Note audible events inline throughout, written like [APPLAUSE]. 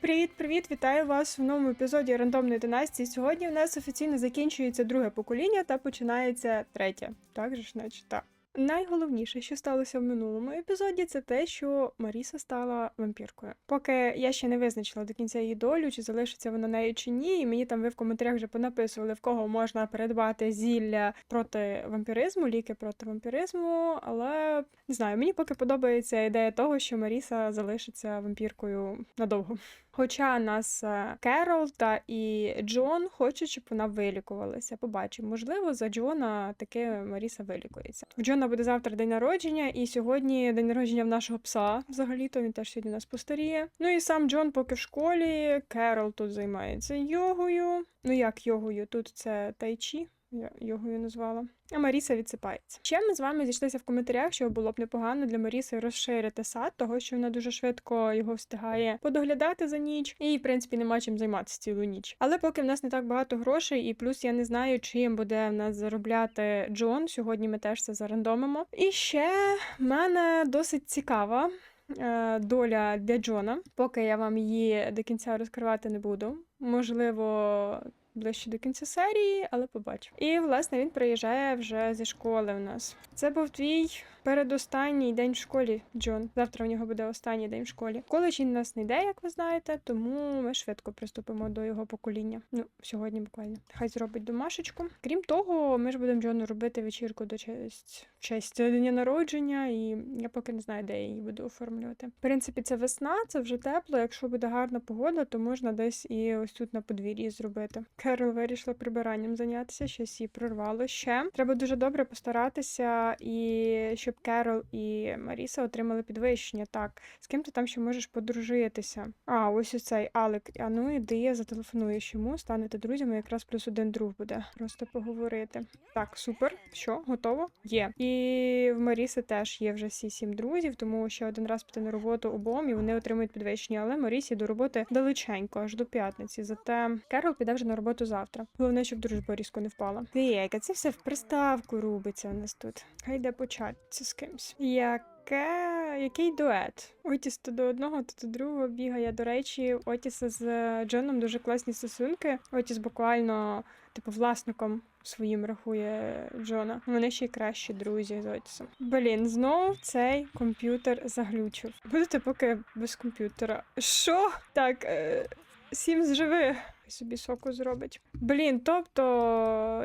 Привіт-привіт! Вітаю вас в новому епізоді рандомної династії. Сьогодні в нас офіційно закінчується друге покоління та починається третє. Так же ж, значить, так. Найголовніше, що сталося в минулому епізоді, це те, що Маріса стала вампіркою. Поки я ще не визначила до кінця її долю, чи залишиться вона нею чи ні. І мені там ви в коментарях вже понаписували, в кого можна придбати зілля проти вампіризму, ліки проти вампіризму. Але не знаю, мені поки подобається ідея того, що Маріса залишиться вампіркою надовго. Хоча нас е, Керол та і Джон хочуть, щоб вона вилікувалася. Побачимо. Можливо, за Джона таки Маріса вилікується. В Джона буде завтра день народження, і сьогодні день народження в нашого пса. Взагалі-то він теж сьогодні у нас постаріє. Ну і сам Джон поки в школі. Керол тут займається йогою. Ну як йогою? Тут це тайчі. Я йогою назвала. А Маріса відсипається. Ще ми з вами зійшлися в коментарях, що було б непогано для Маріси розширити сад, того що вона дуже швидко його встигає подоглядати за ніч, і в принципі нема чим займатися цілу ніч. Але поки в нас не так багато грошей, і плюс я не знаю, чим буде в нас заробляти Джон. Сьогодні ми теж це зарандомимо. І ще в мене досить цікава. е, Доля для Джона, поки я вам її до кінця розкривати не буду. Можливо, ближче до кінця серії, але побачимо. І власне він приїжджає вже зі школи в нас. Це був твій передостанній день в школі, Джон. Завтра у нього буде останній день в школі. Коледж він нас не йде, як ви знаєте, тому ми швидко приступимо до його покоління. Ну, сьогодні буквально. Хай зробить домашечку. Крім того, ми ж будемо Джону робити вечірку до честь честь дня народження, і я поки не знаю, де я її буду оформлювати. В принципі, це весна, це вже тепло. Якщо буде гарна погода, то можна десь і ось тут на подвір'ї зробити. Керол вирішила прибиранням зайнятися, щось її прорвало ще. Треба дуже добре постаратися, і щоб Керол і Маріса отримали підвищення. Так, з ким ти там ще можеш подружитися? А, ось оцей Алек. А ну іди, зателефонуєш йому, станете друзями, якраз плюс один друг буде. Просто поговорити. Так, супер. Що, готово? Є. І в Маріси теж є вже всі сім друзів, тому ще один раз піти на роботу обом і вони отримують підвищення. Але Марісі до роботи далеченько, аж до п'ятниці. Зате Керол піде вже на роботу завтра. Головне, щоб дружба різко не впала. Яка це все в приставку робиться у нас тут. Хай йде початися з кимсь. Яке який дует? Отіс то до одного, то до другого бігає. До речі, Отіса з Джоном дуже класні стосунки. Отіс буквально, типу, власником своїм рахує Джона. Вони ще й кращі друзі з Отісом. Блін, знову цей комп'ютер заглючив. Будете поки без комп'ютера. Що? Так, е, Сімс живи. Хай Собі соку зробить. Блін, тобто,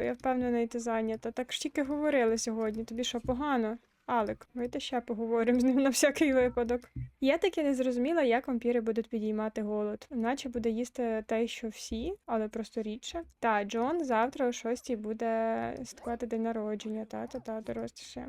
я впевнена, ти зайнята. Так ж тільки говорили сьогодні. Тобі що, погано? Алек, давайте ще поговоримо з ним на всякий випадок. Я таки не зрозуміла, як вампіри будуть підіймати голод. Наче буде їсти те, що всі, але просто рідше. Та Джон завтра о 6 буде святкувати день народження, та та та доросліше.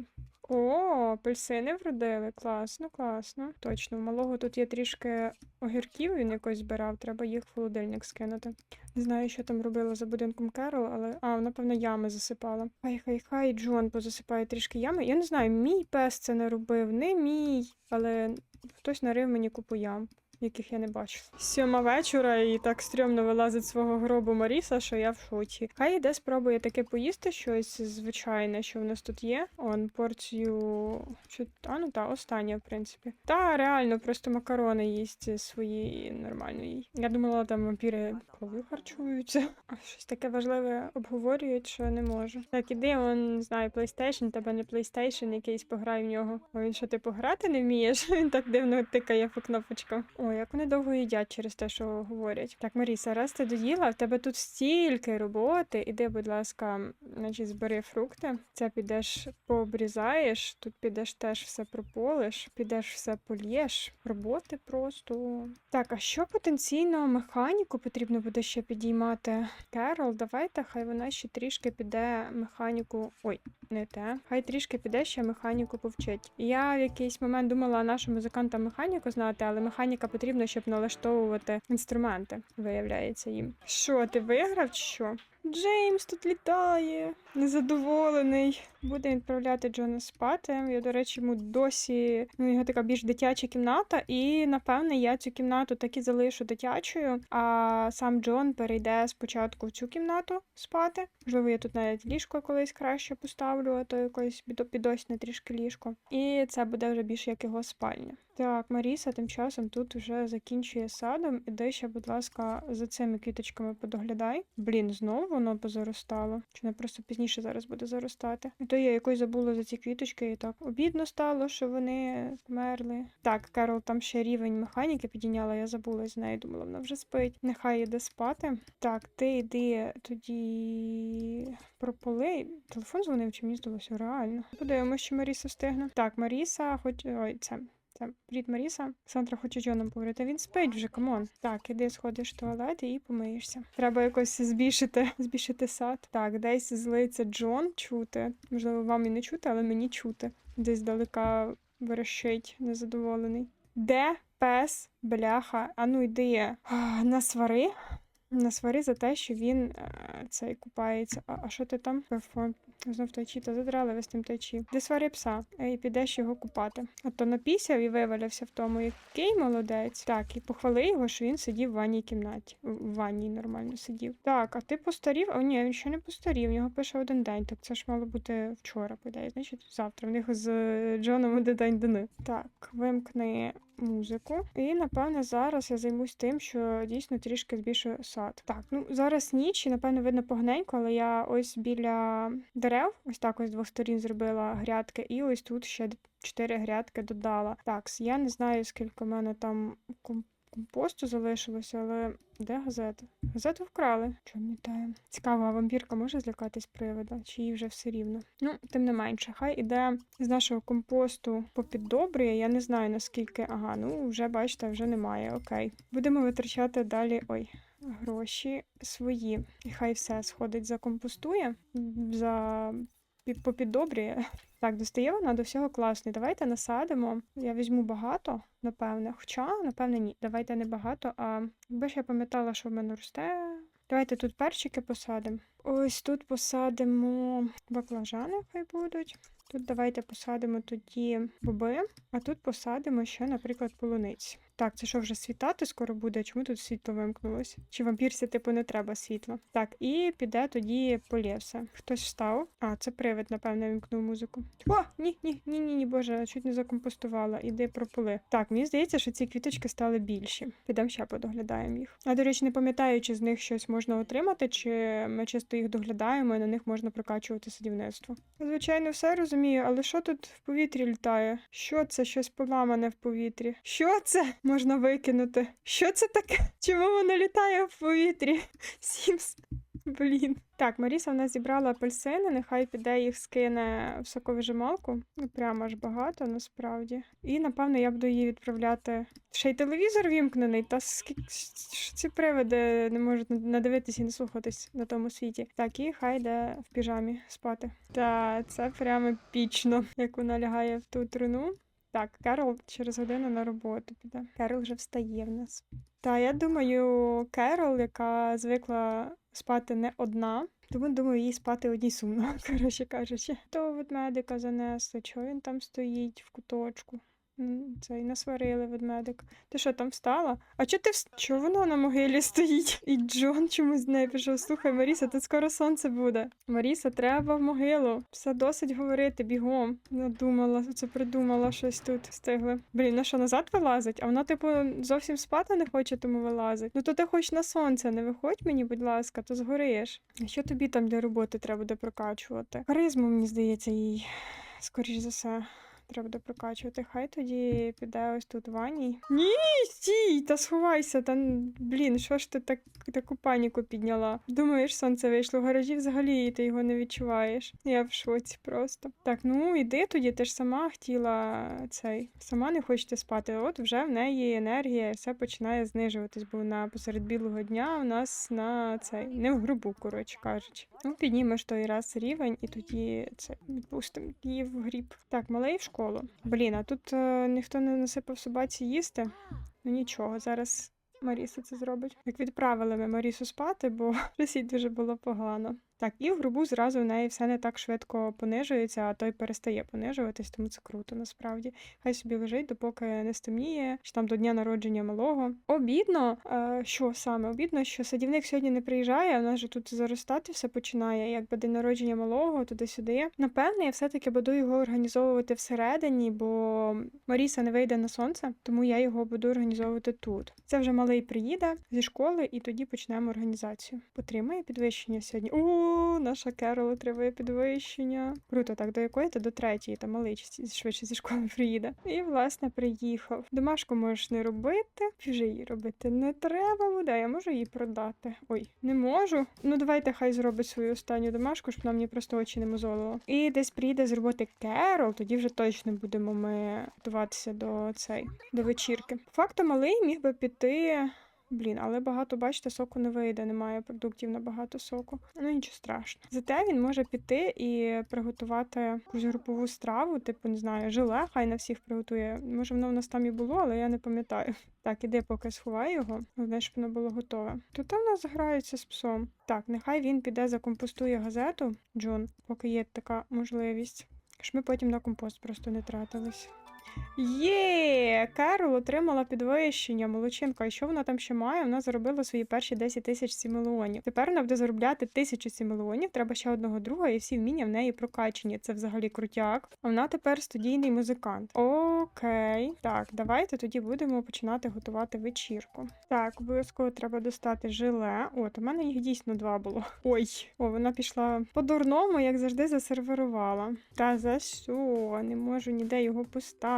О, апельсини вродили. Класно, класно. Точно, в малого тут є трішки огірків, він якось збирав, треба їх в холодильник скинути. Не знаю, що там робила за будинком Керол, але. А, вона, певно, ями засипала. Хай, хай, хай, Джон позасипає трішки ями. Я не знаю, мій пес це не робив, не мій, але хтось нарив мені купу ям. Яких я не бачу. Сьома вечора і так стрьомно вилазить свого гробу Маріса, що я в шоці. Хай іде спробує таке поїсти щось звичайне, що в нас тут є. Он порцію. Що... А, ну та, остання, в принципі. Та реально, просто макарони їсть свої нормально їй. Я думала, там вампіри коли харчуються. А щось таке важливе обговорюють, що не можу. Так, іди, он, не знаю, PlayStation, тебе не PlayStation, якийсь пограй в нього. Він що, ти пограти не вмієш? [LAUGHS] Він так дивно тикає по кнопочкам. О, як вони довго їдять через те, що говорять. Так, Маріса, раз ти доїла, в тебе тут стільки роботи. Іди, будь ласка, значить, збери фрукти. Це підеш пообрізаєш, тут підеш теж все прополиш, підеш все полєш. Роботи просто. Так, а що потенційно механіку потрібно буде ще підіймати? Керол, давайте, хай вона ще трішки піде механіку. Ой, не те. Хай трішки піде ще механіку повчить. Я в якийсь момент думала нашу музиканта механіку знати, але механіка потрібна, щоб налаштовувати інструменти, виявляється їм. Що, ти виграв що? Джеймс тут літає, незадоволений. Буде відправляти Джона спати. Я, до речі, йому досі ну, його така більш дитяча кімната, і напевне я цю кімнату так і залишу дитячою. А сам Джон перейде спочатку в цю кімнату спати. Можливо, я тут навіть ліжко колись краще поставлю, а то якось підосне трішки ліжко. І це буде вже більше як його спальня. Так, Маріса тим часом тут вже закінчує садом. Іди ще, будь ласка, за цими квіточками подоглядай. Блін, знову воно позаростало. Чи не просто пізніше зараз буде заростати? То я якось забула за ці квіточки, і так обідно стало, що вони померли. Так, Керол там ще рівень механіки підійняла, я забула з нею, думала, вона вже спить. Нехай іде спати. Так, ти йди тоді прополи. Телефон дзвонив, чи мені здалося? Реально. Подивимося, що Маріса встигне. Так, Маріса, хоч. Ой, це. Це привіт, Маріса. Сандра хоче Джоном поговорити. Він спить вже, камон. Так, іди сходиш в туалет і помиєшся. Треба якось збільшити, [LAUGHS] збільшити сад. Так, десь злиться Джон чути. Можливо, вам і не чути, але мені чути. Десь далека верещить, незадоволений. Де пес, бляха? Ану йди а, на свари. За те, що він е, цей купається. А, а що ти там? Перфо- Знов тайчі, та задрали з тим тайчі. Де свари пса, е, і підеш його купати. А то напісяв і вивалився в тому, який молодець. Так, і похвали його, що він сидів в ванній кімнаті. В ванній нормально сидів. Так, а ти постарів? О, ні, він ще не постарів. В нього пише один день. Так це ж мало бути вчора, подає. Значить, завтра. В них з е, Джоном один день дни. Так, вимкни музику. І напевне зараз я займусь тим, що дійсно трішки збільшу сад. Так, ну зараз ніч, і напевно видно погненько, але я ось біля дерев, ось так ось з двох сторін зробила грядки, і ось тут ще чотири грядки додала. Так, я не знаю, скільки в мене там ком- компосту залишилося, але де газета? Газету вкрали. Пам'ятаю? Цікаво, а вампірка може злякатись привида, чи їй вже все рівно? Ну, тим не менше, хай іде з нашого компосту попіддобрює. Я не знаю наскільки. Ага, ну вже бачите, вже немає. Окей. Будемо витрачати далі. Ой. Гроші свої. І хай все сходить, закомпостує, за пі- попіддобрює. Так, достає вона до всього класний. Давайте насадимо. Я візьму багато, напевне. Хоча, напевне, ні. Давайте не багато, а якби ж я пам'ятала, що в мене росте. Давайте тут перчики посадимо. Ось тут посадимо баклажани, хай будуть. Тут давайте посадимо тоді боби, а тут посадимо ще, наприклад, полуниці. Так, це що вже світати скоро буде? Чому тут світло вимкнулось? Чи вампірці, типу, не треба світла? Так, і піде тоді полєвся. Хтось встав. А, це привид, напевно, вимкнув музику. О, ні, ні, ні, ні, ні, боже, чуть не закомпостувала. Іди прополи. Так, мені здається, що ці квіточки стали більші. Підемо ще подоглядаємо їх. А до речі, не пам'ятаю, чи з них щось можна отримати, чи ми чисто їх доглядаємо і на них можна прокачувати садівництво. Звичайно, все розумію, але що тут в повітрі літає? Що це щось поламане в повітрі? Що це можна викинути? Що це таке? Чому воно літає в повітрі? [LAUGHS] Сімс. Блін. Так, Маріса в нас зібрала апельсини, нехай піде їх скине в соковижималку. Ну, прямо аж багато насправді. І, напевно, я буду її відправляти. Ще й телевізор вімкнений, та скільки ці привиди не можуть надивитися і не слухатись на тому світі. Так, і хай йде в піжамі спати. Та це прямо пічно, як вона лягає в ту труну. Так, Керол через годину на роботу піде. Керол вже встає в нас. Та я думаю, Керол, яка звикла спати не одна, тому думаю, їй спати одній сумно, [LAUGHS] коротше кажучи. То ведмедика занесли, чого він там стоїть в куточку. М, Цей насварили ведмедик. Ти що там встала? А чого ти вс... Чого вона на могилі стоїть? І Джон чомусь з нею пішов. Слухай, Маріса, тут скоро сонце буде. Маріса, треба в могилу. Все досить говорити, бігом. Надумала, це придумала щось тут. Встигли. Блін, вона що назад вилазить? А вона, типу, зовсім спати не хоче, тому вилазить. Ну то ти хоч на сонце не виходь мені, будь ласка, то згориш. А що тобі там для роботи треба буде прокачувати? Харизму, мені здається, їй. Скоріш за все. Треба буде. Хай тоді піде ось тут ваній. Ні, стій, та сховайся. Та блін, що ж ти так таку паніку підняла? Думаєш, сонце вийшло в гаражі взагалі, і ти його не відчуваєш. Я в шоці просто. Так, ну іди тоді, ти ж сама хотіла цей. Сама не хочете спати. От вже в неї енергія, все починає знижуватись, бо вона посеред білого дня у нас на цей не в грубу, коротше кажучи. Ну, піднімеш той раз рівень, і тоді це відпустимо її в гріб. Так, малий в школу. Блін, а тут е, ніхто не насипав собаці їсти. Ну нічого, зараз Маріса це зробить. Як відправили ми Марісу спати, бо [LAUGHS] їй дуже було погано. Так, і в грубу зразу в неї все не так швидко понижується, а той перестає понижуватись, тому це круто насправді. Хай собі лежить, допоки не стемніє, чи там до дня народження малого. Обідно, е, що саме? Обідно, що садівник сьогодні не приїжджає, а у нас тут заростати все починає, якби день народження малого, туди-сюди. Напевне, я все-таки буду його організовувати всередині, бо Маріса не вийде на сонце, тому я його буду організовувати тут. Це вже малий приїде зі школи, і тоді почнемо організацію. Потримає підвищення сьогодні. Наша Керол отримує підвищення. Круто, так до якої то до третьої, та малий швидше зі школи приїде. І власне приїхав. Домашку можеш не робити, вже її робити не треба буде. Я можу її продати. Ой, не можу. Ну давайте хай зробить свою останню домашку, щоб нам мені просто очі не мозолило. І десь приїде з роботи Керол, тоді вже точно будемо ми готуватися до цей до вечірки. Факту малий міг би піти. Блін, але багато, бачите, соку не вийде, немає продуктів на багато соку. Ну нічого страшного. Зате він може піти і приготувати якусь групову страву, типу, не знаю, желе, хай на всіх приготує. Може, воно в нас там і було, але я не пам'ятаю. [LAUGHS] Так, іди, поки сховай його, головне, щоб воно було готове. Тут в нас грається з псом. Так, нехай він піде закомпостує газету, Джон, поки є така можливість. Щоб ми потім на компост просто не тратились. Є, Керол отримала підвищення, молодчинка. І що вона там ще має? Вона заробила свої перші 10 тисяч сімелеонів. Тепер вона буде заробляти тисячу сімелеонів. Треба ще одного друга, і всі вміння в неї прокачені. Це взагалі крутяк. А вона тепер студійний музикант. Окей, так, давайте тоді будемо починати готувати вечірку. Так, обов'язково треба достати жиле. От, у мене їх дійсно два було. Ой, о, вона пішла по-дурному, як завжди, засервірувала. Та за що? Не можу ніде його поставити.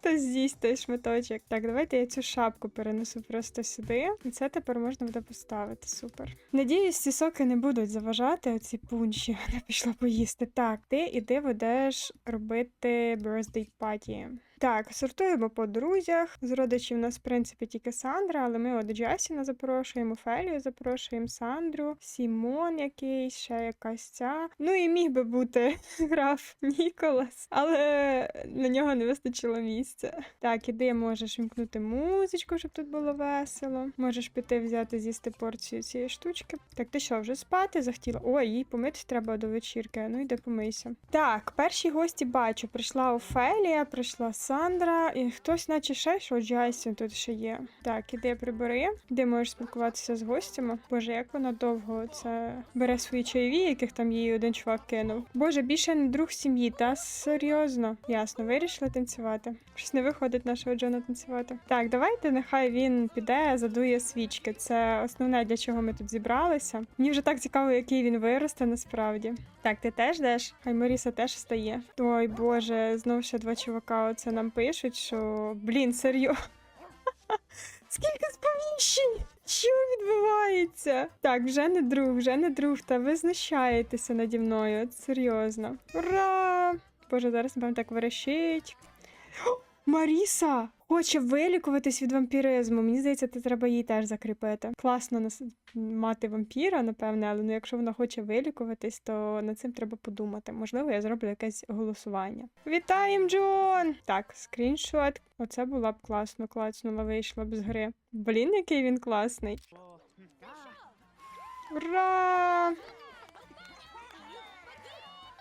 Та з'їсть той шматочок. Так, давайте я цю шапку перенесу просто сюди. І це тепер можна буде поставити. Супер. Надіюсь, ці соки не будуть заважати оці пунші. [LAUGHS] Вона пішла поїсти. Так, ти іди ведеш робити birthday party. Так, сортуємо по друзях. З родичів у нас, в принципі, тільки Сандра, але ми от Джасіна запрошуємо, Фелію запрошуємо, Сандру, Сімон якийсь, ще якась ця. Ну і міг би бути [LAUGHS] граф Ніколас, але на нього не вистачило місця. Так, іди, можеш вімкнути музичку, щоб тут було весело. Можеш піти взяти з'їсти порцію цієї штучки. Так, ти що, вже спати захотіла? Ой, їй помитись треба до вечірки. Ну йди помийся. Так, перші гості бачу. Прийшла Офелія, прийшла Сандра, і хтось, наче ще що Джайсін тут ще є. Так, іди прибери, де можеш спілкуватися з гостями. Боже, як вона довго це бере свої чайові, яких там їй один чувак кинув. Боже, більше не друг сім'ї, та серйозно. Ясно, вирішила танцювати. Щось не виходить нашого Джона танцювати. Так, давайте нехай він піде, задує свічки. Це основне, для чого ми тут зібралися. Мені вже так цікаво, який він виросте насправді. Так, ти теж йдеш? Хай Маріса теж стає. Ой, боже, знов ще два чувака оце нам пишуть, що блін, серйозно. [LAUGHS] Скільки сповіщень? Що відбувається? Так, вже не друг, вже не друг, та ви знущаєтеся наді мною. Серйозно. Ура! Боже, зараз напевно так верещить. Маріса хоче вилікуватись від вампіризму. Мені здається, це треба їй теж закріпити. Класно нас... мати вампіра, напевне, але ну, якщо вона хоче вилікуватись, то над цим треба подумати. Можливо, я зроблю якесь голосування. Вітаємо, Джон! Так, скріншот. Оце була б класно, клацнула, вийшла б з гри. Блін, який він класний. Ура!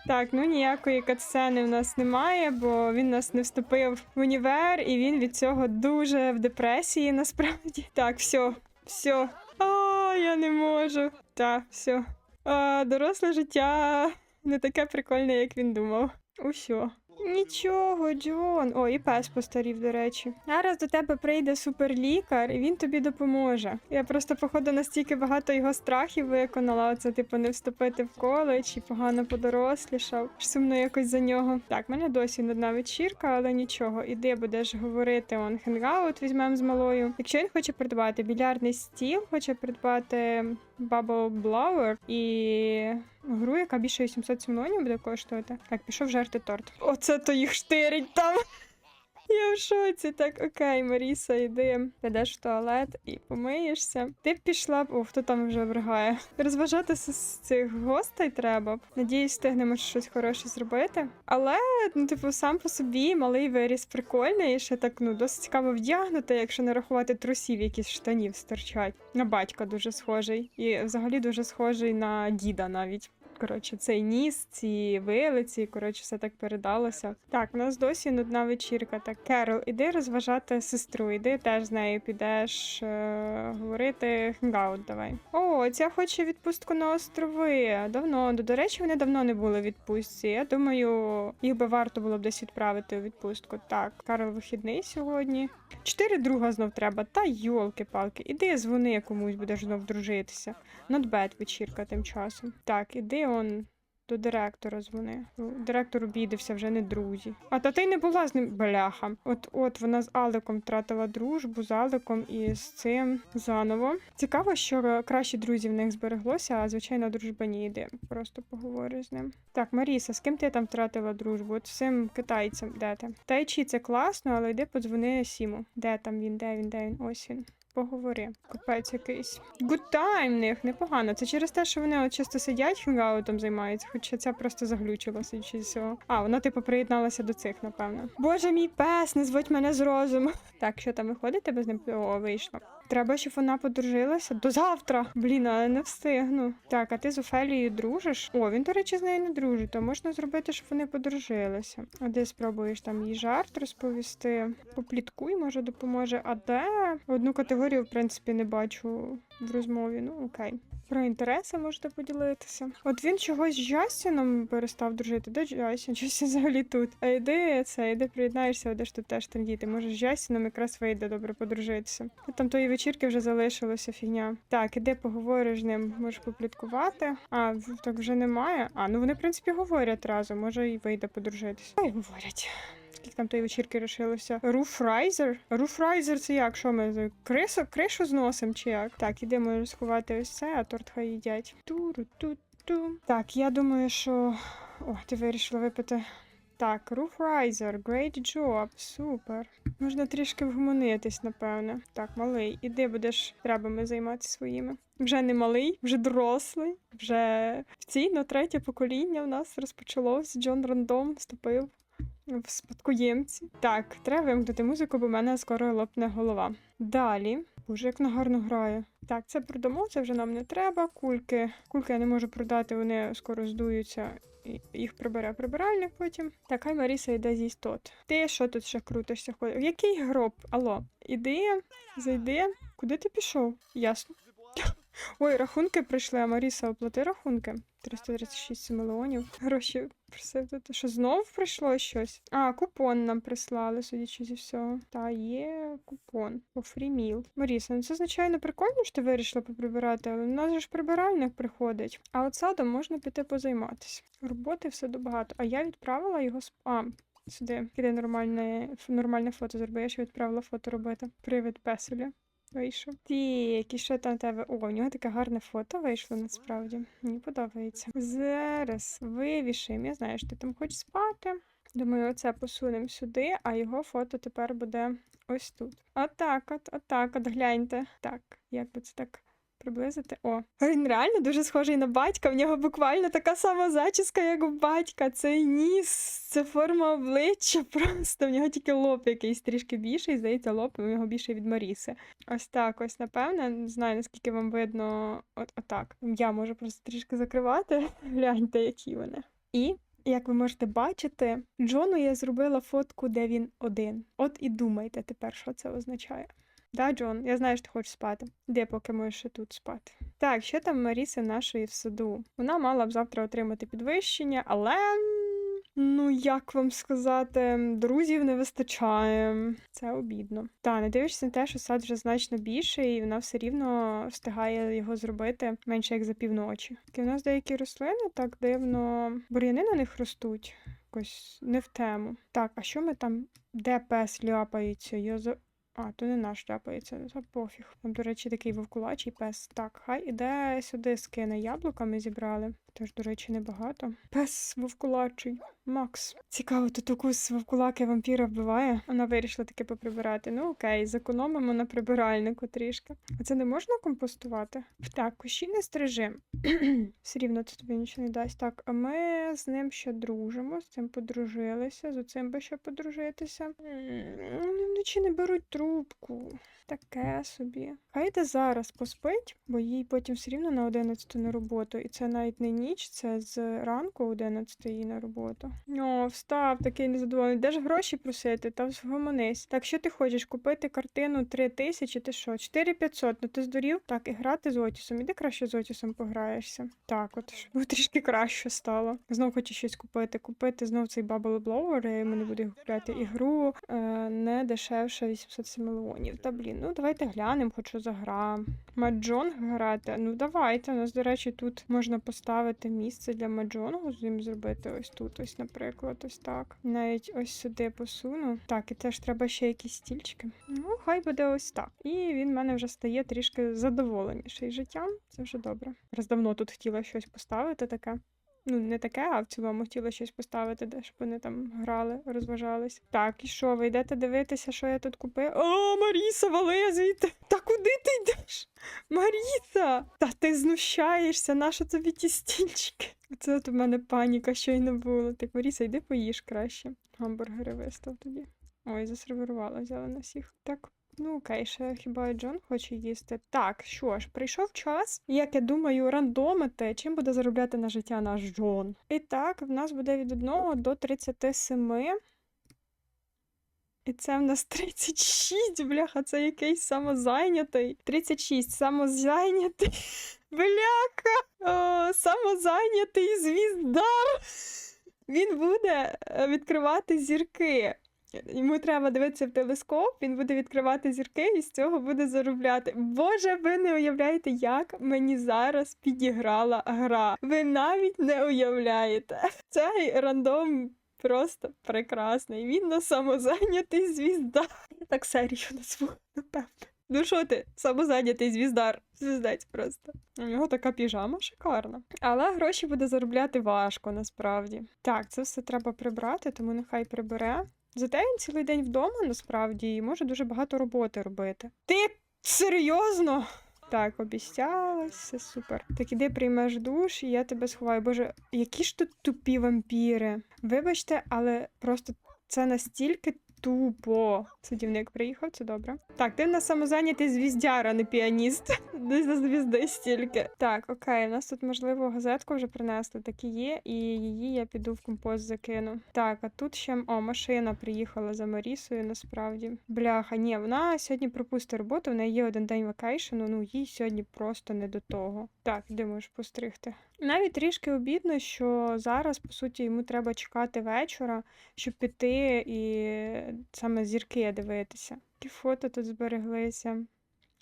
Так, ну ніякої катсцени в нас немає, бо він нас не вступив в універ, і він від цього дуже в депресії насправді. [LAUGHS] Так, все, все. А, я не можу. Так, все. А, доросле життя не таке прикольне, як він думав. Усьо. Нічого, Джон. О, і пес постарів, до речі. Зараз до тебе прийде суперлікар, і він тобі допоможе. Я просто, походу, настільки багато його страхів виконала. Оце, типу, не вступити в коледж і погано подорослішав. Сумно якось за нього. Так, в мене досі не одна вечірка, але нічого. Іди будеш говорити он хенгаут візьмемо з малою. Якщо він хоче придбати більярдний стіл, хоче придбати Bubble Blower і гру, яка більше 800 сімонів буде коштувати. Так, пішов жерти торт. Оце то їх штирить там. Я в шоці. Так, окей, Маріса, йди. Підеш в туалет і помиєшся. Ти пішла б. О, хто там вже бригає? Розважатися з цих гостей треба. Надіюсь, встигнемо щось хороше зробити. Але, ну, типу, сам по собі малий виріс прикольний, і ще так, ну, досить цікаво вдягнути, якщо не рахувати трусів, які з штанів стирчать. На батька дуже схожий. І взагалі дуже схожий на діда навіть. Коротше, цей ніс, ці вилиці, коротше, все так передалося. Так, у нас досі нудна вечірка. Так, Керол, іди розважати сестру, іди теж з нею підеш е- говорити хенгаут давай. О, ця хоче відпустку на острови. Давно. До речі, вони давно не були в відпустці. Я думаю, їх би варто було б десь відправити у відпустку. Так, Карл вихідний сьогодні. Чотири друга знов треба. Та йолки-палки, іди дзвони комусь, будеш знов дружитися. Нотбет вечірка тим часом. Так, іди он. До директора дзвони. Директор обідався, вже не друзі. А та ти не була з ним бляха. От от вона з Аликом втратила дружбу, з Аликом і з цим заново. Цікаво, що кращі друзі в них збереглося, а звичайно, дружба ні йде. Просто поговорю з ним. Так, Маріса, з ким ти там втратила дружбу? От з цим китайцем, де ти? Тайчі це класно, але йди подзвони Сіму. Де там він? Де він? Де він? Ось він. Поговори. Купець якийсь. Good time в них, непогано. Це через те, що вони от часто сидять хінгаутом займаються, хоча це просто заглючилося. Чи всього. А, вона типу приєдналася до цих, напевно. Боже мій пес, не звуть мене з розуму. [LAUGHS] Так, що там виходить тебе з ним? О, вийшло. Треба, щоб вона подружилася до завтра. Блін, але не встигну. Так, а ти з Офелією дружиш? О, він, до речі, з нею не дружить, то можна зробити, щоб вони подружилися. А де спробуєш там їй жарт розповісти? Попліткуй, може, допоможе. А де одну категорію, в принципі, не бачу в розмові. Ну, окей. Про інтереси можете поділитися. От він чогось з Джастіном перестав дружити. Де Джастін? Джастін взагалі тут. А йди це, йди приєднаєшся, де тут теж трендіти. Може, з Джастіном якраз вийде добре подружитися. Там тої вечірки вже залишилося фігня. Так, іди поговориш з ним, можеш попліткувати. А, так вже немає. А, ну вони, в принципі, говорять разом, може і вийде подружитися. Хай говорять. Скільки там тої вечірки рішилося? Руфрайзер? Руфрайзер це як? Що ми за крису, кришу зносимо чи як? Так, ідемо сховати ось це, а торт хай їдять. Туру-ту-ту. Так, я думаю, що. О, ти вирішила випити. Так, Руфрайзер, great job, супер. Можна трішки вгомонитись, напевне. Так, малий, іди будеш требами займатися своїми. Вже не малий, вже дорослий, вже офіційно третє покоління в нас розпочалось. Джон Рандом вступив в спадкоємці. Так, треба вимкнути музику, бо в мене скоро лопне голова. Далі. Боже, як вона гарно грає. Так, це продамо, це вже нам не треба. Кульки. Кульки я не можу продати, вони скоро здуються. Їх прибере прибиральник потім. Так, хай Маріса йде зі тот. Ти що тут ще крутишся? ходиш? Який гроб? Алло, іди, зайди. Куди ти пішов? Ясно. [LAUGHS] Ой, рахунки прийшли, а Маріса, оплати рахунки. 336 мільйонів. Гроші просив. Що знов прийшло щось? А, купон нам прислали, судячи зі всього. Та є купон по фріміл. Маріса, ну це звичайно прикольно, що ти вирішила поприбирати, але в нас же ж прибиральник приходить. А от садом можна піти позайматися. Роботи все добагато. А я відправила його з. А, сюди. Іде нормальне, нормальне фото зроби. Я ще відправила фото робити. Привид песеля. Вийшов. Так, і що там тебе? О, у нього таке гарне фото вийшло насправді. Мені подобається. Зараз вивішимо. Я знаю, що ти там хочеш спати. Думаю, оце посунемо сюди, а його фото тепер буде ось тут. Отак от, отак от, гляньте. Так, як би це так приблизити? О, він реально дуже схожий на батька. В нього буквально така сама зачіска, як у батька. Цей ніс, це форма обличчя. [LAUGHS] Просто в нього тільки лоб якийсь трішки більший, здається, лоб у нього більший від Маріси. Ось так, ось, напевне. Не знаю, наскільки вам видно. От, отак. Я можу просто трішки закривати. [LAUGHS] Гляньте, які вони. І. Як ви можете бачити, Джону я зробила фотку, де він один. От і думайте тепер, що це означає. Да, Джон, я знаю, що ти хочеш спати. Де поки можеш ще тут спати. Так, що там Маріси нашої в саду? Вона мала б завтра отримати підвищення, але. Ну, як вам сказати, друзів не вистачає. Це обідно. Та не дивишся на те, що сад вже значно більший, і вона все рівно встигає його зробити менше як за півночі. Такі в нас деякі рослини так дивно. Бур'яни на них ростуть. Якось не в тему. Так, а що ми там? Де пес ляпається? Я за. А, то не наш ляпається, та пофіг. Там, до речі, такий вовкулачий пес. Так, хай іде сюди скине яблука, ми зібрали. Теж, до речі, небагато. Пес вовкулачий. Макс. Цікаво, тут укус вовкулаки вампіра вбиває. Вона вирішила таке поприбирати. Ну окей, зекономимо на прибиральнику трішки. А це не можна компостувати? Так, кущі не стрижи. Все рівно це тобі нічого не дасть. Так, а ми з ним ще дружимо, з цим подружилися, з оцим би ще подружитися. Вони вночі не беруть трубку. Таке собі. Хай йде зараз поспить, бо їй потім все рівно на 11 на роботу. І це навіть не ніч, це з ранку 11 їй на роботу. О, встав, такий незадоволений. Де ж гроші просити? Та вгомонись. Так, що ти хочеш? Купити картину 3 тисячі, ти що? 4500, ну ти здурів? Так, і грати з Отісом. Іди краще з Отісом пограєшся. Так, от щоб трішки краще стало. Знов хочу щось купити. Купити знов цей Bubble Blower, я йому не буду купляти ігру е, не дешевше 800 мільйонів. Та блін, ну давайте глянемо, хоч що за гра. Маджонг грати. Ну давайте. У нас, до речі, тут можна поставити місце для маджонгу, з ним зробити ось тут, ось, наприклад, ось так. Навіть ось сюди посуну. Так, і теж треба ще якісь стільчики. Ну, хай буде ось так. І він в мене вже стає трішки задоволеніший життям. Це вже добре. Раз давно тут хотіла щось поставити таке. Ну, не таке, а в цілому хотіла щось поставити, де щоб вони там грали, розважались. Так, і що, ви йдете дивитися, що я тут купив? О, Маріса, вали звідти! Та куди ти йдеш? Маріса! Та ти знущаєшся, нащо тобі ті стільчики? Це от у мене паніка щойно було. Так, Маріса, йди поїж краще. Гамбургери вистав тоді. Ой, засервірувала, взяла на всіх. Так. Ну, окей, ще хіба Джон хоче їсти. Так, що ж, прийшов час, як я думаю, рандомити, чим буде заробляти на життя наш Джон. І так, в нас буде від 1 до 37. І це в нас [LAUGHS] 36, бляха, це якийсь самозайнятий. 36, самозайнятий. [LAUGHS] Бляха! О, самозайнятий звіздар. [LAUGHS] Він буде е, відкривати зірки. Йому треба дивитися в телескоп, він буде відкривати зірки і з цього буде заробляти. Боже, ви не уявляєте, як мені зараз підіграла гра. Ви навіть не уявляєте. [LAUGHS] Цей рандом просто прекрасний. Він на самозайнятий звіздар. Я так серію назву, напевно. Ну що ти, самозайнятий звіздар, звіздець просто. У нього така піжама шикарна. Але гроші буде заробляти важко насправді. Так, це все треба прибрати, тому нехай прибере. Зате він цілий день вдома насправді і може дуже багато роботи робити. Ти серйозно? Так, обіцялась, все супер. Так іди приймеш душ, і я тебе сховаю. Боже, які ж тут тупі вампіри. Вибачте, але просто це настільки тупо. Садівник приїхав, це добре. Так, ти в нас самозайнятий звіздяр, а не піаніст. Десь за звізди стільки. Так, окей, у нас тут, можливо, газетку вже принесли, так і є, і її я піду в компост закину. Так, а тут ще о, машина приїхала за Марісою, насправді. Бляха, ні, вона сьогодні пропустить роботу, в неї є один день вакейшену, ну їй сьогодні просто не до того. Так, де можеш постригти. Навіть трішки обідно, що зараз, по суті, йому треба чекати вечора, щоб піти і саме зірки дивитися. Які фото тут збереглися.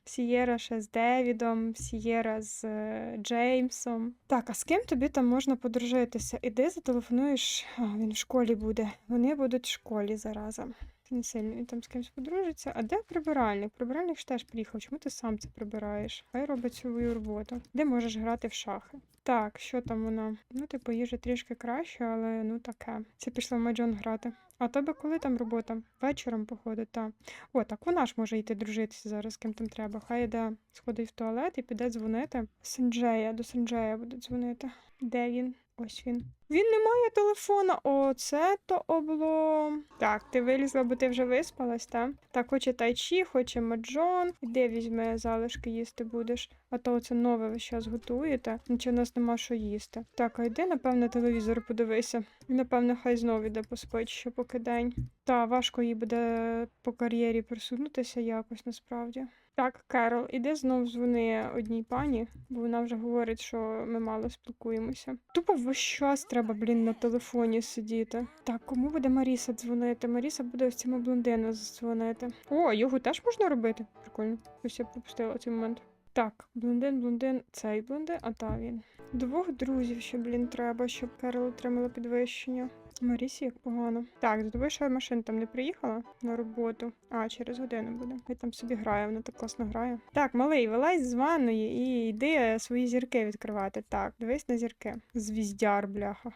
Сієра ще з Девідом, Сієра з е, Джеймсом. Так, а з ким тобі там можна подружитися? Іди зателефонуєш, він в школі буде. Вони будуть в школі зараза. Не сильно він там з кимось подружиться. А де прибиральник? Прибиральник ж теж приїхав. Чому ти сам це прибираєш? Хай робить свою роботу. Де можеш грати в шахи? Так, що там вона? Ну, типу, їжа трішки краще, але ну таке. Це пішла в Маджон грати. А тебе коли там робота? Вечором, походу, та. О, так вона ж може йти дружитися зараз, з ким там треба. Хай йде, сходить в туалет і піде дзвонити. Сенджея, до Сенджея буде дзвонити. Де він? Ось він. Він не має телефона. О, це то облом. Так, ти вилізла, бо ти вже виспалась, та? Так, хоче тайчі, хоче маджон. Іди візьме залишки їсти будеш. А то це нове ви зараз готуєте. Нічого у нас нема що їсти. Так, а йди, напевно, телевізор подивися. І, напевно, хай знову йде поспить ще поки день. Та важко їй буде по кар'єрі присунутися якось насправді. Так, Керол, іди знов дзвони одній пані, бо вона вже говорить, що ми мало спілкуємося. Тупо весь час треба, блін, на телефоні сидіти. Так, кому буде Маріса дзвонити? Маріса буде ось цьому блондину дзвонити. О, його теж можна робити. Прикольно. Ось я пропустила цей момент. Так, блондин, блондин, цей блондин, а та він. Двох друзів ще, блін, треба, щоб Керол отримала підвищення. Марісі, як погано. Так, за тобою ще машина там не приїхала на роботу. А, через годину буде. Хай там собі грає, вона так класно грає. Так, малий, вилазь з ванної і йди свої зірки відкривати. Так, дивись на зірки. Звіздяр, бляха.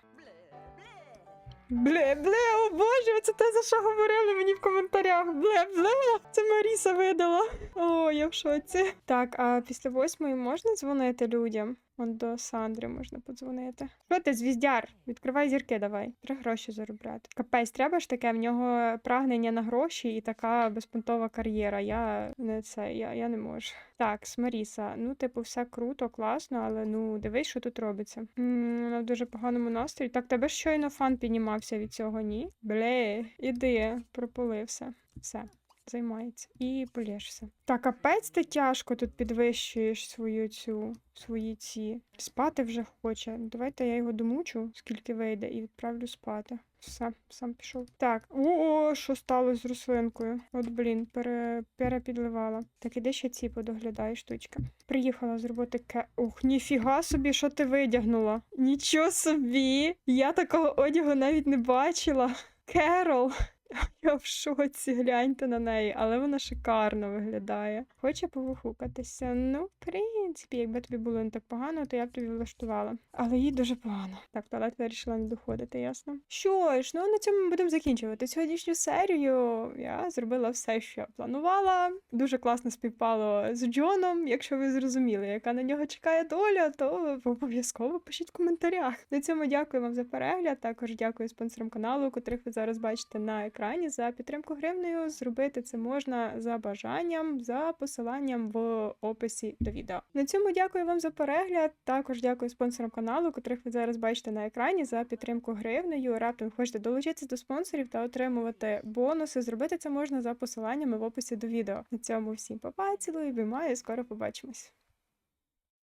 Бле, бле, о боже, це те, за що говорили мені в коментарях. Бле, бле, це Маріса видала. О, я в шоці. Так, а після восьмої можна дзвонити людям? Вон до Сандри можна подзвонити. Що ти, звіздяр? Відкривай зірки давай. Треба гроші заробляти. Капець, треба ж таке, в нього прагнення на гроші і така безпонтова кар'єра. Я не це, я, я не можу. Так, Смаріса, ну, типу, все круто, класно, але ну дивись, що тут робиться. вона в дуже поганому настрої. Так, тебе щойно фан піднімався від цього, ні? Бле, іди, пропалився. Все. Займається і полєшся. Так, капець ти тяжко тут підвищуєш свою цю свої ці. Спати вже хоче. Давайте я його домучу, скільки вийде, і відправлю спати. Все, сам пішов. Так, о, що сталося з рослинкою? От, блін, пере, перепідливала. Так, іди ще ці подоглядай штучки. Приїхала з роботи ке. Ух, ніфіга собі, що ти видягнула. Нічого собі! Я такого одягу навіть не бачила. Керол. [LAUGHS] Я в шоці, гляньте на неї, але вона шикарно виглядає. Хоче повихукатися. Ну, в принципі, якби тобі було не так погано, то я б тобі влаштувала. Але їй дуже погано. Так, туалет вирішила не доходити, ясно. Що ж, ну на цьому ми будемо закінчувати сьогоднішню серію. Я зробила все, що я планувала. Дуже класно співпало з Джоном. Якщо ви зрозуміли, яка на нього чекає доля, то обов'язково пишіть в коментарях. На цьому дякую вам за перегляд. Також дякую спонсорам каналу, котрих ви зараз бачите на екрані за підтримку гривнею. Зробити це можна за бажанням, за посиланням в описі до відео. На цьому дякую вам за перегляд. Також дякую спонсорам каналу, котрих ви зараз бачите на екрані за підтримку гривнею. Раптом хочете долучитися до спонсорів та отримувати бонуси. Зробити це можна за посиланнями в описі до відео. На цьому всім па-па, цілую, обіймаю, скоро побачимось.